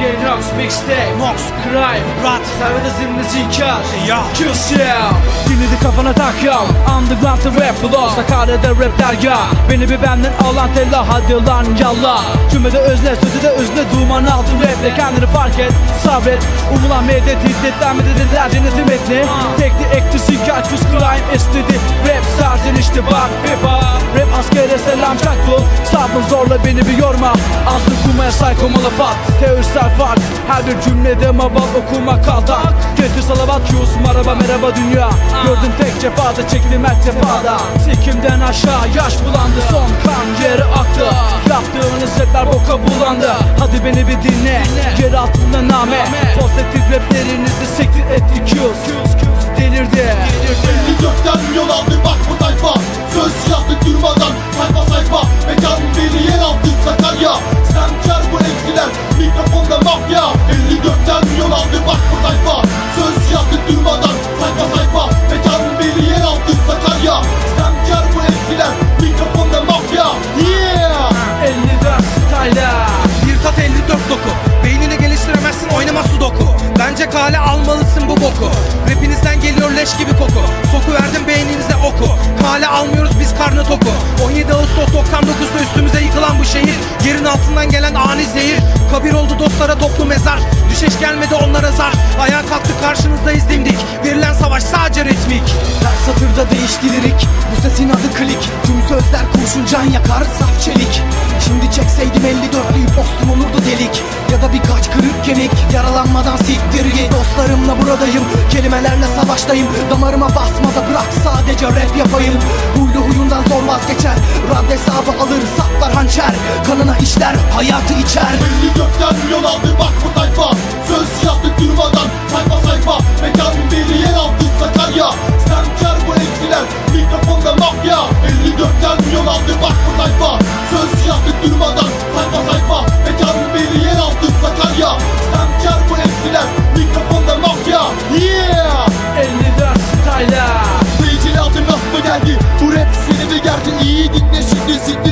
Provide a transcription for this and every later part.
Genox, Mixtape, Nox, Crime, Rat Servede zimni zinkar Ya. Küsya Dinledi kafana tak ya Underground rap flow Sakarya'da rap dergah. Beni bir benden alan tella hadi lan yallah Cümlede özne sözü de özne duman altın raple Kendini fark et sabret. Umulan medet hiddetlenme dediler cennetim etni Tekli ekti zinkar küs crime istedi Rap sarzın işte bak hip askere selam çak bu Sabrın zorla beni bir yorma. Azlı kumaya saykomalı fat Teorisler fark Her bir cümlede mabal okuma kaltak Getir salavat yus maraba merhaba dünya. Gördüm tek cefada çektim her cefada. Sikimden aşağı yaş bulandı Son kan yere aktı. Yaptığınız rapler boka bulandı. Hadi beni bir dinle Yer altında name. Pozitif raplerinizi siktir etti küs Delirdi. 54'ten bu eksiler mikrofonda mafya. 54'ten yol aldı bak bu tayfa. Söz yazdı durmadan sayfa sayfa. Mekan beni yer aldı Sakarya. Semker bu eksiler mikrofonda mafya. Yeah! 54 style'a Bir tat 54 doku. Beynini geliştiremezsin oynama sudoku. Bence kale almalısın bu boku. Rapinizden geliyor leş gibi koku. Soku verdim beyninize oku. Kale almıyoruz biz karnı toku. 17 Ağustos 99'da üstümüze yıkılan bu şehir Yerin altından gelen ani zehir. Kabir oldu dostlara toplu mezar. Düşeş gelmedi onlara zar. Ayağa kalktık karşınızdayız dimdik. Verilen savaş sadece ritmik. Her satırda değiştiririk. Bu sesin adı klik. Tüm sözler kurşun can yakar saf çelik. Şimdi çekseydim 54'lüyü postum olurdu delik. Ya da birkaç kırık kemik. Yaralanmadan siktir git. Dostlarımla buradayım. Kelimelerle savaştayım. Damarıma basma da bırak sadece rap yapayım. Huylu huyundan zor vazgeçer. Rad hesabı alır hayatı içer. 54'ten yol aldı bak bu tayfa. Söz yazdı durmadan sayfa sayfa. Mekan beni yer aldı Sakarya. Semker bu eksiler mikrofonda mafya. 54'ten yol aldı bak bu tayfa. Söz yazdı durmadan sayfa sayfa. Mekan beni yer aldı Sakarya. Semker bu eksiler mikrofonda mafya. Yeah! 54 style'a Seyircili adım laf mı geldi? Bu rap seni de gerdi. İyi dinle şimdi siktir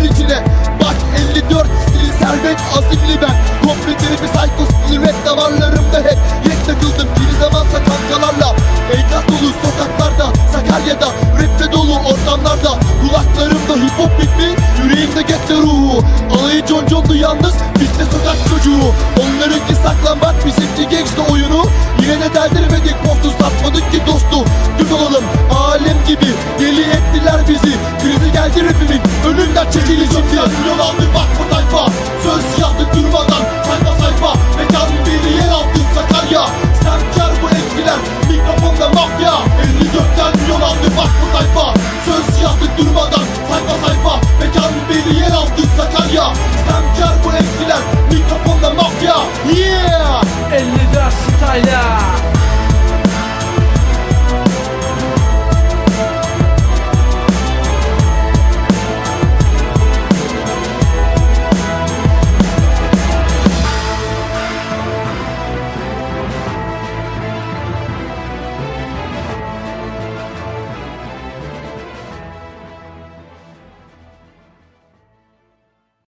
ortamlarda Kulaklarımda hip hop ritmi Yüreğimde gette ruhu. Alayı conconlu yalnız biz de sokak çocuğu. Onlarınki saklanmak bizimki gangsta oyunu. Yine de deldirmedik postu satmadık ki dostu. Gün olalım alem gibi Deli ettiler bizi. Krizi geldi rapimin Önünden çekili şimdi Yol aldı